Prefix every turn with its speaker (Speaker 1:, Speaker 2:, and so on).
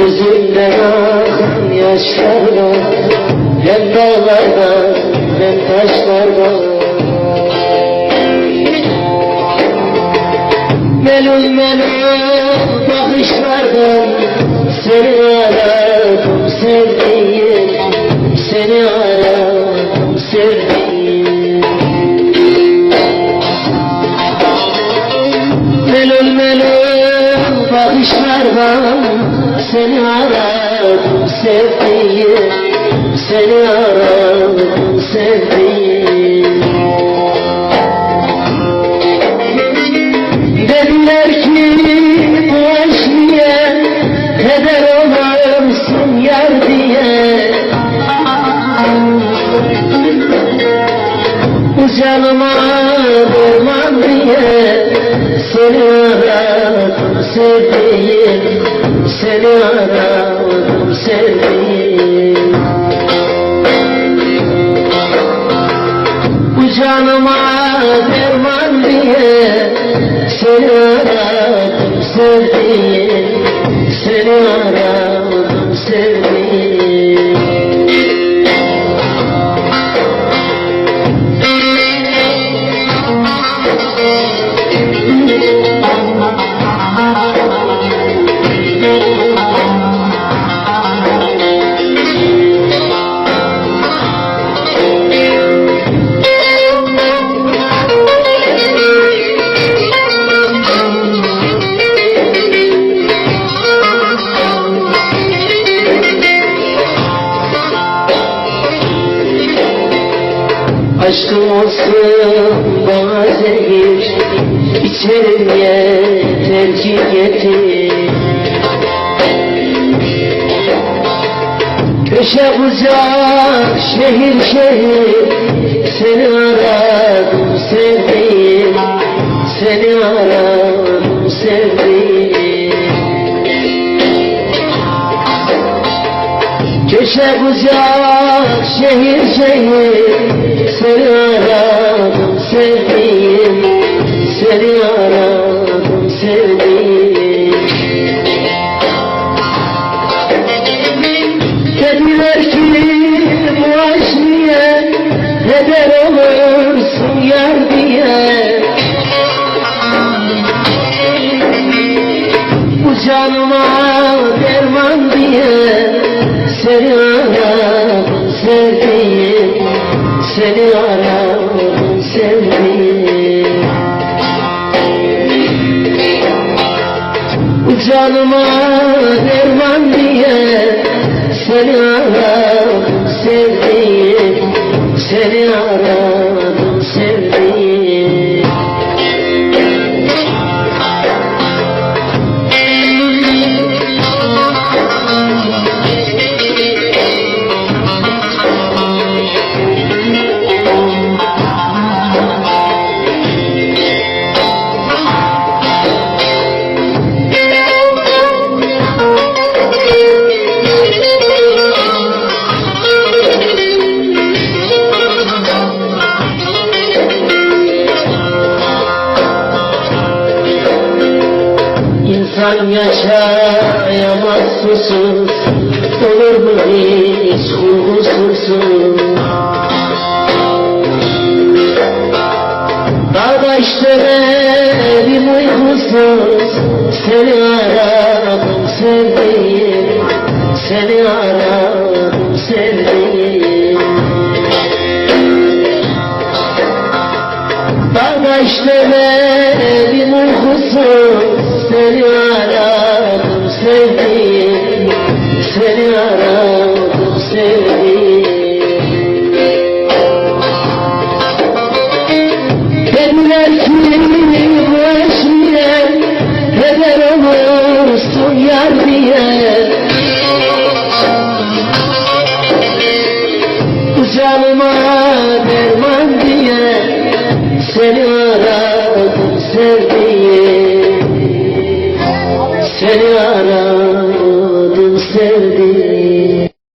Speaker 1: Gözümden akan yaşlar var Hem dağlarda hem taşlarda. Melul melul bakışlardan Seni aradım sevdiğim Seni aradım sevdiğim. Melul melul bakışlardan Seni aradım sevdiğim Seni aradım sevdiğim. Dediler ki bu aşk niye Heder olursun yar diye? Bu canıma derman diye Seni aradım sevdiğim Seni aradım sevdiğim Bu canıma derman diye Seni aradım sevdiğim. Seni aradım sevdiğim Aşkım olsun bana zehir. İçerim yeter ki getir Köşe bucak şehir şehir. Seni aradım sevdiğim. Seni aradım sevdiğim Köşe bucak şehir şehir aradım sevdiğim Seni aradım sevdiğim. Dediler ki bu aşk niye Heder olursun yar diye? Bu canıma derman diye canıma derman diye Seni aradım sevdiğim Seni aradım İnsan yaşayamaz susuz Olur mu hiç huzursuz Dağdaş dönerim uykusuz. Seni aradım sevdiğim Seni aradım diye Bu canıma derman diye Seni